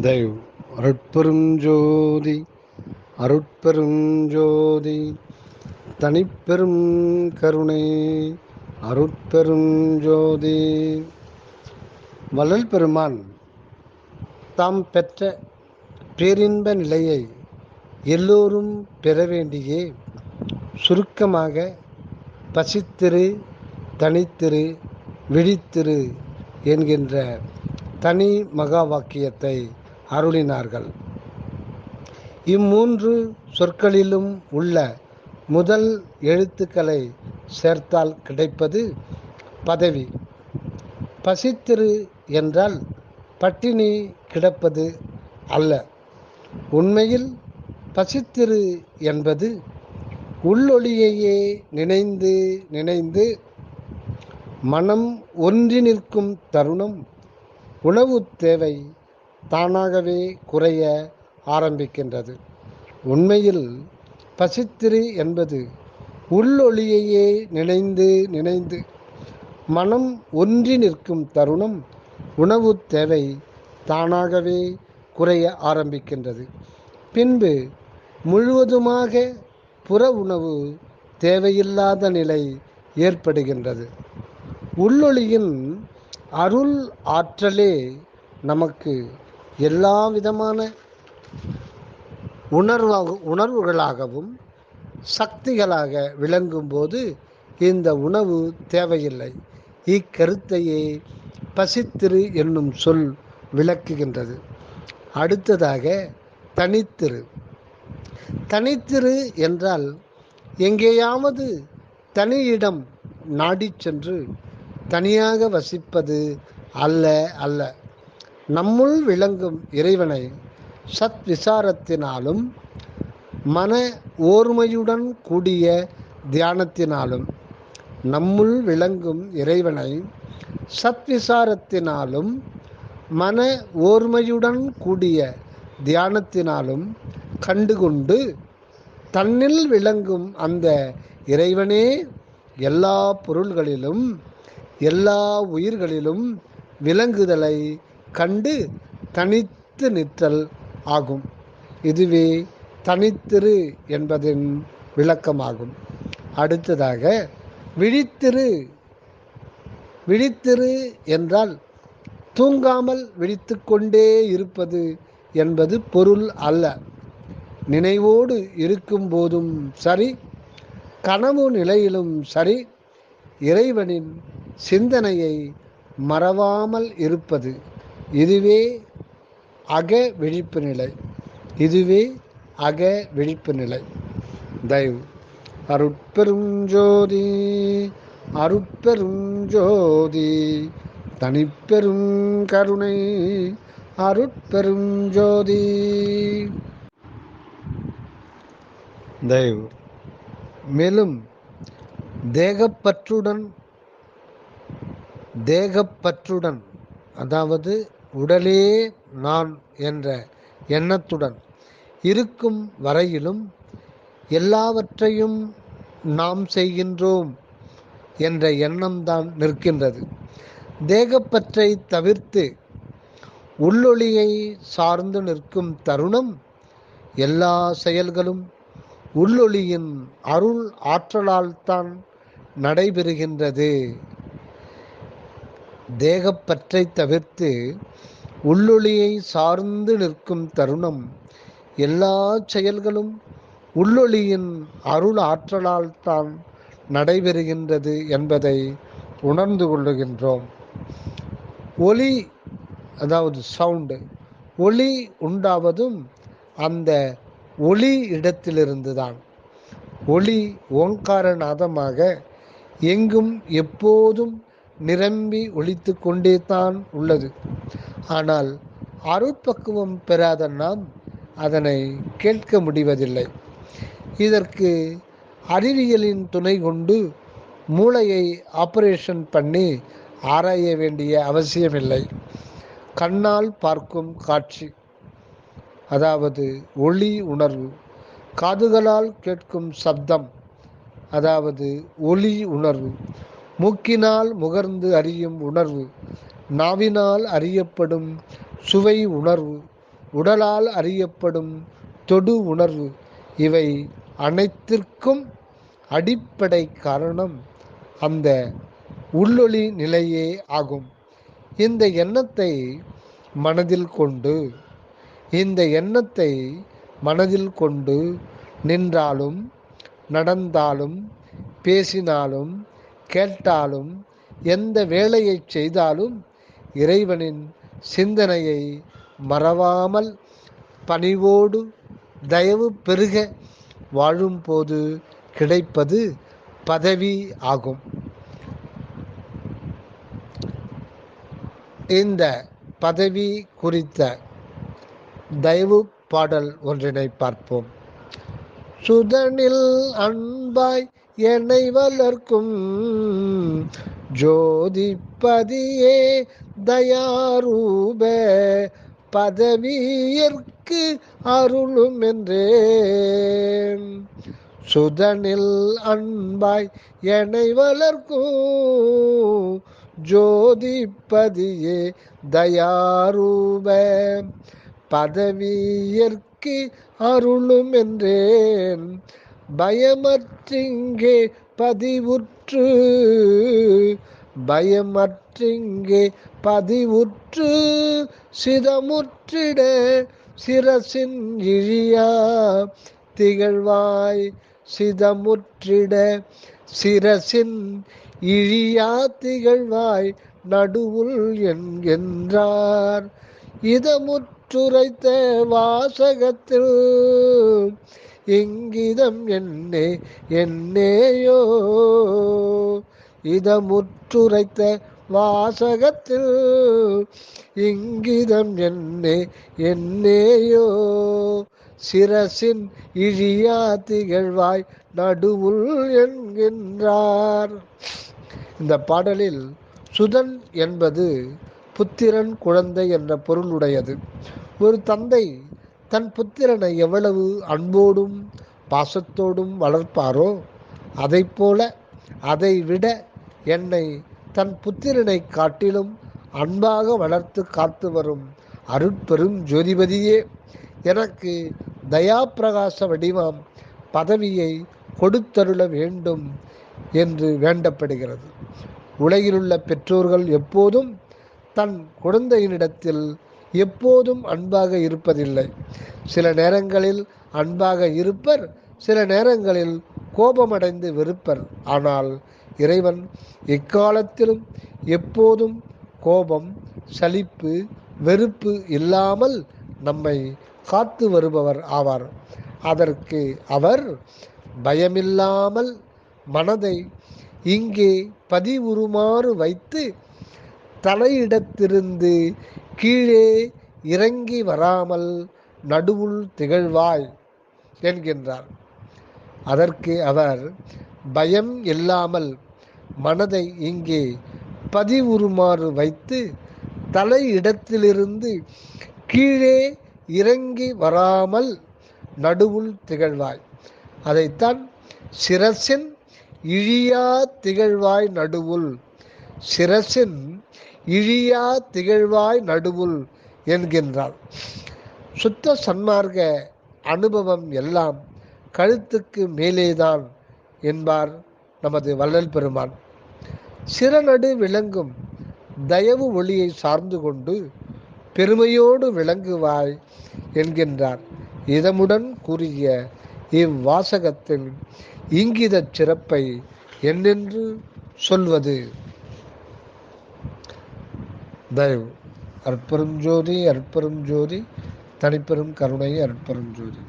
தெய்வ் அருட்பெருஞ்சோதி அருட்பெருஞ்சோதி தனிப்பெரும் கருணை அருட்பெருஞ்சோதி வள்ளல் பெருமான் தாம் பெற்ற பேரின்ப நிலையை எல்லோரும் பெற வேண்டியே சுருக்கமாக பசித்திரு தனித்திரு விழித்திரு என்கின்ற தனி மகா வாக்கியத்தை அருளினார்கள். இம்மூன்று சொற்களிலும் உள்ள முதல் எழுத்துக்களை சேர்த்தால் கிடைப்பது பதவி. பசித்திரு என்றால் பட்டினி கிடப்பது அல்ல. உண்மையில் பசித்திரு என்பது உள்ளொளியையே நினைந்து நினைந்து மனம் ஒன்றி நிற்கும் தருணம். உணவு தேவை தானாகவே குறைய ஆரம்பிக்கின்றது. உண்மையில் பசித்திரு என்பது உள்ளொளியையே நினைந்து நினைந்து மனம் ஒன்றி நிற்கும் தருணம் உணவு தேவை தானாகவே குறைய ஆரம்பிக்கின்றது. பின்பு முழுவதுமாக புற உணவு தேவையில்லாத நிலை ஏற்படுகின்றது. உள்ளொளியின் அருள் ஆற்றலே நமக்கு எல்லா விதமான உணர்வாக உணர்வுகளாகவும் சக்திகளாக விளங்கும்போது இந்த உணவு தேவையில்லை. இக்கருத்தையே பசித்திரு என்னும் சொல் விளக்குகின்றது. அடுத்ததாக தனித்திரு. தனித்திரு என்றால் எங்கேயாவது தனியிடம் நாடி சென்று தனியாக வசிப்பது அல்ல அல்ல. நம்முள் விளங்கும் இறைவனை சத் விசாரத்தினாலும் மன ஓர்மையுடன் கூடிய தியானத்தினாலும் நம்முள் விளங்கும் இறைவனை சத் விசாரத்தினாலும் மன ஓர்மையுடன் கூடிய தியானத்தினாலும் கண்டுகொண்டு தன்னில் விளங்கும் அந்த இறைவனே எல்லா பொருள்களிலும் எல்லா உயிர்களிலும் விளங்குதலை கண்டு தனித்து நிற்றல் ஆகும். இதுவே தனித்திரு என்பதின் விளக்கமாகும். அடுத்ததாக விழித்திரு. விழித்திரு என்றால் தூங்காமல் விழித்து கொண்டே இருப்பது என்பது பொருள் அல்ல. நினைவோடு இருக்கும் போதும் சரி கனவு நிலையிலும் சரி இறைவனின் சிந்தனையை மறவாமல் இருப்பது. இதுவே அக விழிப்பு நிலை. இதுவே அக விழிப்பு நிலை. தயவு. அருட்பெருஞ்சோதி அருட்பெருஞ்சோதி தனிப்பெரும் கருணை அருட்பெருஞ்சோதி தயவு. மேலும் தேகப்பற்றுடன் தேகப்பற்றுடன் அதாவது உடலே நான் என்ற எண்ணத்துடன் இருக்கும் வரையிலும் எல்லாவற்றையும் நாம் செய்கின்றோம் என்ற எண்ணம்தான் நிற்கின்றது. தேகப்பற்றை தவிர்த்து உள்ளொளியை சார்ந்து நிற்கும் தருணம் எல்லா செயல்களும் உள்ளொளியின் அருள் ஆற்றலால் தான் நடைபெறுகின்றது. தேகப்பற்றை தவிர்த்து உள்ளொளியை சார்ந்து நிற்கும் தருணம். எல்லா செயல்களும் உள்ளொளியின் அருள் ஆற்றலால் தான் நடைபெறுகின்றது என்பதை உணர்ந்து கொள்ளுகின்றோம். ஒலி அதாவது சவுண்டு ஒளி உண்டாவதும் அந்த ஒளி இடத்திலிருந்து தான் ஒளி ஓங்காரநாதமாக எங்கும் எப்போதும் நிரம்பி ஒழித்து கொண்டே தான் உள்ளது. ஆனால் அருட்பக்குவம் பெறாத நாம் அதனை கேட்க முடிவதில்லை. இதற்கு அறிவியலின் துணை கொண்டு மூளையை ஆபரேஷன் பண்ணி ஆராய வேண்டிய அவசியமில்லை. கண்ணால் பார்க்கும் காட்சி அதாவது ஒளி உணர்வு காதுகளால் கேட்கும் சப்தம் அதாவது ஒளி உணர்வு மூக்கினால் முகர்ந்து அறியும் உணர்வு நாவினால் அறியப்படும் சுவை உணர்வு உடலால் அறியப்படும் தொடு உணர்வு இவை அனைத்திற்கும் அடிப்படை காரணம் அந்த உள்ளொளி நிலையே ஆகும். இந்த எண்ணத்தை மனதில் கொண்டு இந்த எண்ணத்தை மனதில் கொண்டு நின்றாலும் நடந்தாலும் பேசினாலும் கேட்டாலும் எந்த வேலையை செய்தாலும் இறைவனின் சிந்தனையை மறவாமல் பணிவோடு தயவு பெருக வாழும்போது கிடைப்பது பதவி ஆகும். இந்த பதவி குறித்த தயவு பாடல் ஒன்றினை பார்ப்போம். சுதனில் அன்பாய் என்னை வளர்க்கும் ஜோதிப்பதியே தயாரூப பதவியற்கு அருளும் என்றே சுதனில் அன்பாய் என்னை வளர்க்கும் ஜோதிப்பதியே தயாரூப பதவியற்கு அருளும் என்றேன். பயமற்றிங்கே பதிவுற்று பயமற்றிங்கே பதிவுற்று சிதமுற்றிட சிரசின் இழியா திகழ்வாய் சிதமுற்றிட சிரசின் இழியா திகழ்வாய் நடுவுள் என்கின்றார் இதமுற்றுரைத்த வாசகத்தில் இங்கிதம் என்னே என்னேயோ? இதமுற்றுரைத்த வாசகத்தில் இங்கிதம் என்னே என்னேயோ? சிரசின் இழியா திகழ்வாய் நடுவுள் என்கின்றார். இந்த பாடலில் சுதன் என்பது புத்திரன் குழந்தை என்ற பொருளுடையது. ஒரு தந்தை தன் புத்திரனை எவ்வளவு அன்போடும் பாசத்தோடும் வளர்ப்பாரோ அதைப் போல அதை விட என்னை தன் புத்திரனை காட்டிலும் அன்பாக வளர்த்து காத்து வரும் அருட்பெரும் ஜோதிபதியே எனக்கு தயாப்பிரகாச வடிவாம் பதவியை கொடுத்தருள வேண்டும் என்று வேண்டப்படுகிறது. உலகிலுள்ள பெற்றோர்கள் எப்போதும் தன் குழந்தையினிடத்தில் எப்போதும் அன்பாக இருப்பதில்லை. சில நேரங்களில் அன்பாக இருப்பர் சில நேரங்களில் கோபமடைந்து வெறுப்பர். ஆனால் இறைவன் எக்காலத்திலும் எப்போதும் கோபம் சலிப்பு வெறுப்பு இல்லாமல் நம்மை காத்து வருபவர் ஆவார். அதற்கு அவர் பயமில்லாமல் மனதை இங்கே பதிவுறுமாறு வைத்து தலையிடத்திருந்து கீழே இறங்கி வராமல் நடுவுள் திகழ்வாய் என்கின்றார். அதற்கு அவர் பயம் இல்லாமல் மனதை இங்கே பதிவுறுமாறு வைத்து தலையிடத்திலிருந்து கீழே இறங்கி வராமல் நடுவுள் திகழ்வாய். அதைத்தான் சிரசின் இழியா திகழ்வாய் நடுவுள். சிரசின் இழியா திகழ்வாய் நடுவுள் என்கின்றாள். சுத்த சன்மார்க்க அனுபவம் எல்லாம் கழுத்துக்கு மேலேதான் என்பார் நமது வள்ளல் பெருமான். சிறநடு விளங்கும் தயவு ஒளியை சார்ந்து கொண்டு பெருமையோடு விளங்குவாய் என்கின்றார். இதமுடன் கூறிய இவ்வாசகத்தின் இங்கிதச் சிறப்பை என்னென்று சொல்வது? தயவு. அற்பெரும் ஜோதி அற்பெரும் ஜோதி தனிப்பெரும் கருணை அற்பெரும் ஜோதி